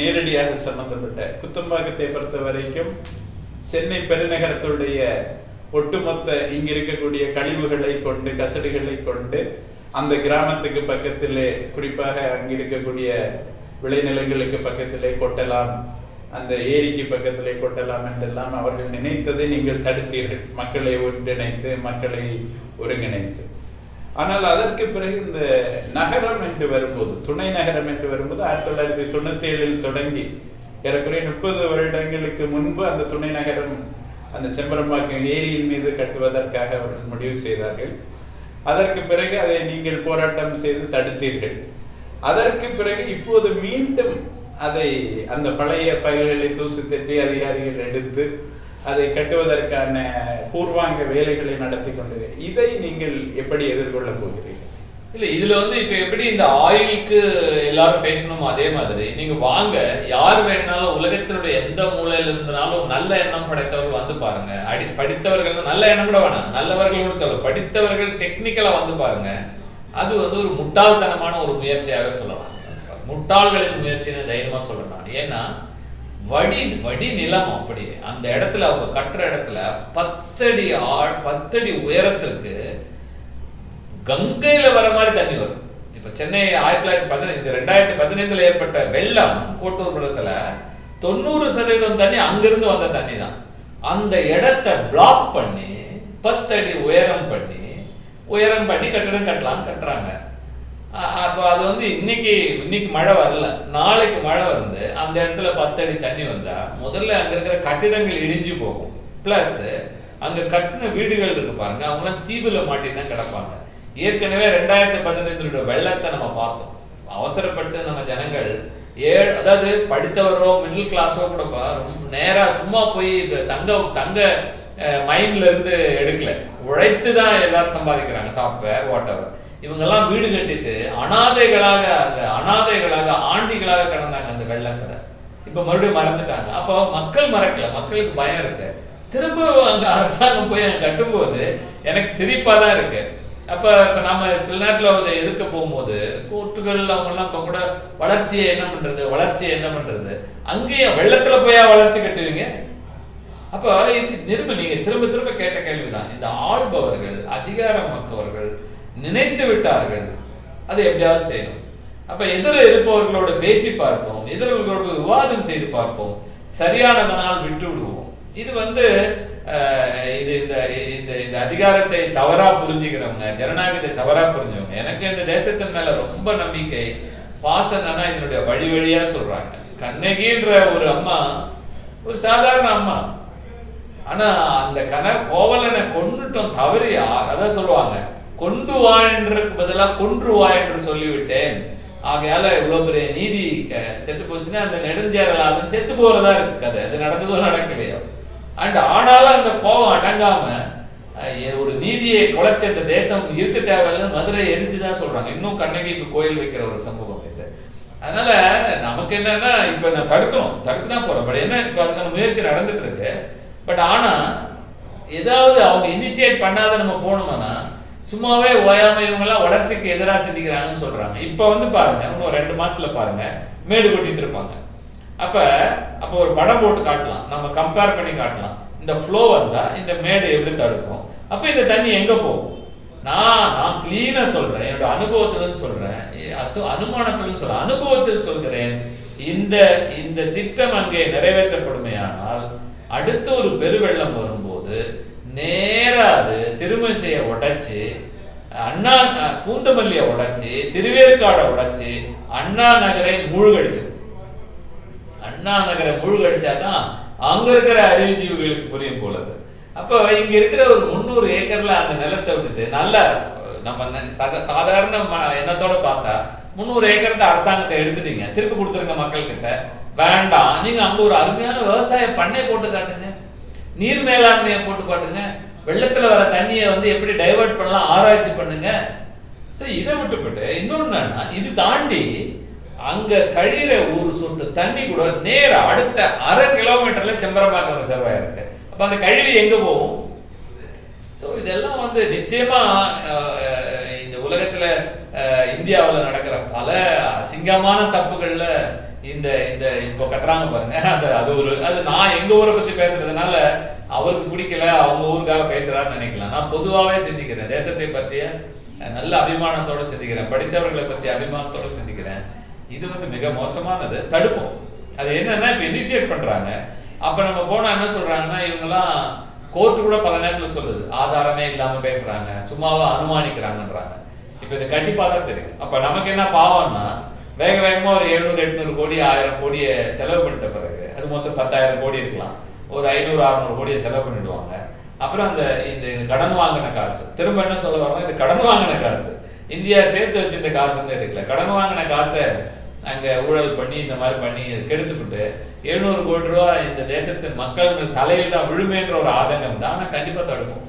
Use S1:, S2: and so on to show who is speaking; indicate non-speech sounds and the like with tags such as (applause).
S1: நேரடியாக சம்பந்தப்பட்ட குத்தம்பாக்கத்தை பொறுத்த வரைக்கும் சென்னை பெருநகரத்துடைய ஒட்டுமொத்த இங்க இருக்கக்கூடிய கழிவுகளை கொண்டு கசடுகளை கொண்டு அந்த கிராமத்துக்கு பக்கத்திலே குறிப்பாக அங்க இருக்கக்கூடிய விளைநிலங்களுக்கு பக்கத்திலே கொட்டலாம் அந்த ஏரிக்கு பக்கத்திலே கொட்டலாம் என்றெல்லாம் அவர்கள் நினைத்ததை நீங்கள் தடுத்தீர்கள். மக்களை ஒன்றிணைத்து மக்களை ஒருங்கிணைத்து. ஆனால் அதற்கு பிறகு இந்த நகரம் என்று வரும்போது துணை நகரம் என்று வரும்போது ஆயிரத்தி தொள்ளாயிரத்தி தொண்ணூத்தி ஏழில் தொடங்கி ஏறக்குறைய முப்பது வருடங்களுக்கு முன்பு அந்த துணை நகரம் அந்த செம்பரம்பாக்கம் ஏரியின் மீது கட்டுவதற்காக அவர்கள் முடிவு செய்தார்கள். அதற்கு பிறகு அதை நீங்கள் போராட்டம் செய்து தடுத்தீர்கள். அதற்கு பிறகு இப்போது மீண்டும் அதை அந்த பழைய ஃபைல்களை தூசி தட்டி அதிகாரிகள் எடுத்து அதை கட்டுவதற்கான பூர்வாங்க வேலைகளை நடத்தி கொண்டு இதை நீங்கள் எப்படி எதிர்கொள்ள போகிறீர்கள்?
S2: இல்ல இதுல வந்து இப்ப எப்படி இந்த ஆயிலுக்கு எல்லாரும் பேசணுமோ அதே மாதிரி நீங்க வாங்க யார் வேணாலும் உலகத்தினுடைய எந்த மூலையில இருந்தாலும் நல்ல எண்ணம் படைத்தவர்கள் வந்து பாருங்க. அடி படித்தவர்கள் நல்ல எண்ணம் கூட வேணாம் நல்லவர்கள் கூட சொல்ல படித்தவர்கள் டெக்னிக்கலா வந்து பாருங்க. அது வந்து ஒரு முட்டாள்தனமான ஒரு முயற்சியாக சொல்லலாம். முட்டாள்களின் முயற்சின்னு தைரியமா சொல்லலாம். ஏன்னா வடி வடி நிலம் அப்படி. அந்த இடத்துல அவங்க கட்டுற இடத்துல பத்தடி ஆள் பத்தடி உயரத்திற்கு கங்கையில வர மாதிரி தண்ணி வரும். இப்ப சென்னை ஆயிரத்தி தொள்ளாயிரத்தி பதினைந்து ரெண்டாயிரத்தி பதினைந்துல ஏற்பட்ட வெள்ளம் கோட்டூர்புரத்துல தொண்ணூறு சதவீதம் தண்ணி அங்கிருந்து வந்த தண்ணி தான். அந்த இடத்தை பிளாக் பண்ணி பத்தடி உயரம் பண்ணி உயரம் பண்ணி கட்டடம் கட்டலாம்னு கட்டுறாங்க. அப்போ அது வந்து இன்னைக்கு இன்னைக்கு மழை வரல. நாளைக்கு மழை வந்து அந்த இடத்துல பத்தடி தண்ணி வந்தா முதல்ல அங்க இருக்கிற கட்டிடங்கள் இடிஞ்சு போகும். பிளஸ் அங்க கட்டின வீடுகள் இருக்கு பாருங்க. அவங்களாம் தீவுல மாட்டி தான் கிடப்பாங்க. ஏற்கனவே ரெண்டாயிரத்தி பதினைந்துடைய வெள்ளத்தை நம்ம பார்த்தோம். அவசரப்பட்டு நம்ம ஜனங்கள் ஏ அதாவது படித்தவரோ மிடில் கிளாஸோ கூட பா- ரொம்ப நேரா சும்மா போய் இந்த தங்க தங்க மைண்ட்ல இருந்து எடுக்கல. உழைத்து தான் எல்லாரும் சம்பாதிக்கிறாங்க. சாஃப்ட்வேர் வாட் எவர் இவங்கெல்லாம் வீடு கட்டிட்டு அனாதைகளாக அங்க அனாதைகளாக ஆண்டிகளாக கிடந்தாங்க அந்த வெள்ளத்துல. இப்ப மறுபடியும் மறந்துட்டாங்க. அப்போ மக்கள் மறக்கல. மக்களுக்கு பயம் இருக்கு. திரும்ப அங்க அரசாங்கம் போய் அங்கே கட்டும்போது எனக்கு சிரிப்பாக தான் இருக்கு. அப்ப இப்ப நாம சில நேரத்துல அதை எதிர்க்க போகும்போது கோர்ட்டுகள் அவங்கெல்லாம் இப்போ கூட வளர்ச்சியை என்ன பண்றது? வளர்ச்சியை என்ன பண்றது? அங்கேயும் வெள்ளத்துல போயா வளர்ச்சி கட்டுவீங்க? அப்ப இது நிரும்ப நீங்கள் திரும்ப திரும்ப கேட்ட கேள்விதான். இந்த ஆள்பவர்கள் அதிகாரம் மக்கவர்கள் நினைத்து விட்டார்கள். அதை எப்படியாவது செய்யணும். அப்ப எதிர இருப்பவர்களோடு பேசி பார்ப்போம். எதிரவர்களோடு விவாதம் செய்து பார்ப்போம். சரியானதனால் விட்டு விடுவோம் இது வந்து இது இந்த இந்த இந்த அதிகாரத்தை தவறா புரிஞ்சுக்கிறவங்க ஜனநாயகத்தை தவறா புரிஞ்சவங்க எனக்கு இந்த தேசத்தின் மேல ரொம்ப நம்பிக்கை. பாசனா இதனுடைய வழி வழியா சொல்றாங்க. கண்ணகின்ற ஒரு அம்மா ஒரு சாதாரண அம்மா. ஆனா அந்த கண கோவலனை கொண்டுட்டோம் தவறி அதான் சொல்லுவாங்க. கொண்டு வா என்றதுக்கு பதிலாக கொன்று வா என்று சொல்லிவிட்டேன். ஆகையால இவ்வளவு பெரிய நீதி க- செத்து போச்சுன்னா அந்த நெடுஞ்சேரலாதன் செத்து போறதா இருக்கு கதை. அது நடந்ததோ நடக்கலையோ. அண்ட் ஆனாலும் அந்த கோபம் அடங்காம ஒரு நீதியை குலைச்ச இந்த தேசம் இருக்க தேவையில்லைன்னு மதுரை எரிஞ்சு தான் சொல்றாங்க. இன்னும் கண்ணகிக்கு கோயில் வைக்கிற ஒரு சம்பவம் இது. அதனால நமக்கு என்னன்னா இப்ப நான் தடுக்கணும். தடுக்க தான் போறோம் பட் என்ன இப்போ அதுக்கான முயற்சி நடந்துட்டு இருக்கு. பட் ஆனா ஏதாவது அவங்க இனிஷியேட் பண்ணாத நம்ம போனோம்னா சும்மாவே ஓயாம இவங்கெல்லாம் வளர்ச்சிக்கு எதிராக சிந்திக்கிறாங்கன்னு சொல்றாங்க. இப்போ வந்து பாருங்க இன்னும் ஒரு ரெண்டு மாசத்துல பாருங்க மேடு கொட்டிட்டு இருப்பாங்க. அப்ப அப்போ ஒரு படம் போட்டு காட்டலாம். நம்ம கம்பேர் பண்ணி காட்டலாம். இந்த ஃப்ளோ வந்தா இந்த மேடு எப்படி தடுக்கும்? அப்ப இந்த தண்ணி எங்க போகும்? நான் நான் கிளீனா சொல்றேன். என்னோட அனுபவத்துல சொல்கிறேன் சொல்றேன். எ- அசு அனுமானத்துல சொல்கிறேன் சொல்றேன். அனுபவத்தில் சொல்கிறேன் இந்த இந்த திட்டம் அங்கே நிறைவேற்றப்படுமையானால் அடுத்த ஒரு பெருவெள்ளம் வரும்போது நேராக அது திருமசையை உடைச்சு அண்ணா பூந்தமல்லியை உடைச்சு திருவேற்காடை உடைச்சு அண்ணா நகரை மூழ்கடிச்சு அண்ணா நகரை மூழ்கடிச்சாதான் அங்க இருக்கிற அறிவுஜீவிகளுக்கு புரியும் போலது அப்போ இங்க இருக்கிற ஒரு முந்நூறு ஏக்கர்ல அந்த நிலத்தை விட்டுட்டு நல்ல நம்ம சத- சாதாரண ம- எண்ணத்தோட பார்த்தா முந்நூறு ஏக்கரத்தை அரசாங்கத்தை எடுத்துட்டீங்க. திருப்பி கொடுத்துருங்க மக்கள் கிட்ட வேண்டாம். நீங்க அங்க ஒரு அருமையான விவசாய பண்ணை போட்டு காட்டுங்க. நீர் மேலாண்மையை போட்டு பாட்டுங்க வெள்ளத்தில் வர தண்ணியை வந்து எப்படி டைவர்ட் பண்ணலாம் ஆராய்ச்சி பண்ணுங்க. ஸோ இதை விட்டுப்பட்டு இன்னொன்னு இது தாண்டி அங்க கழியிற ஒரு சொட்டு தண்ணி கூட நேர அடுத்த அரை கிலோமீட்டர்ல செம்பரமாக்கம் ரிசர்வாயர் இருக்கு. அப்ப அந்த கழிவு எங்க போகும்? ஸோ இதெல்லாம் வந்து நிச்சயமா இந்த உலகத்துல இந்தியாவில் நடக்கிற பல சிங்கமான தப்புகள்ல இந்த இந்த இப்போ கட்டுறாங்க பாருங்க. (laughs) அது அது ஒரு அது நான் எங்க ஊரை பத்தி பேசுறதுனால அவருக்கு பிடிக்கல அவங்க ஊருக்காக பேசுறாருன்னு நினைக்கலாம். நான் பொதுவாகவே சிந்திக்கிறேன். தேசத்தை பற்றிய நல்ல அபிமானத்தோட சிந்திக்கிறேன். படித்தவர்களை பத்தி அபிமானத்தோட சிந்திக்கிறேன். இது வந்து மிக மோசமானது. தடுப்போம். அது என்னன்னா இப்ப இனிஷியேட் பண்றாங்க. அப்ப நம்ம போனா என்ன சொல்றாங்கன்னா இவங்கெல்லாம் கோர்ட்டு கூட பல நேரத்துல சொல்லுது. ஆதாரமே இல்லாம பேசுறாங்க. சும்மாவா அனுமானிக்கிறாங்கன்றாங்க. இப்ப இது கண்டிப்பா தான் தெரியும். அப்ப நமக்கு என்ன பாவம்னா வேக வேகமாக ஒரு எழுநூறு எட்நூறு கோடி ஆயிரம் கோடியை செலவு பண்ணிட்ட பிறகு அது மொத்தம் பத்தாயிரம் கோடி இருக்கலாம். ஒரு ஐநூறு அறுநூறு கோடியை செலவு பண்ணிடுவாங்க. அப்புறம் அந்த இந்த கடன் வாங்கின காசு. திரும்ப என்ன சொல்ல வரோம் இது கடன் வாங்கின காசு. இந்தியா சேர்த்து வச்சிருந்த காசு வந்து எடுக்கல. கடன் வாங்கின காசை அங்கே ஊழல் பண்ணி இந்த மாதிரி பண்ணி கெடுத்துக்கிட்டு எழுநூறு கோடி ரூபா இந்த தேசத்தின் மக்கள் தலையில் தான் விழுமேன்ற ஒரு ஆதங்கம் தான் ஆனால் கண்டிப்பாக தடுப்போம்.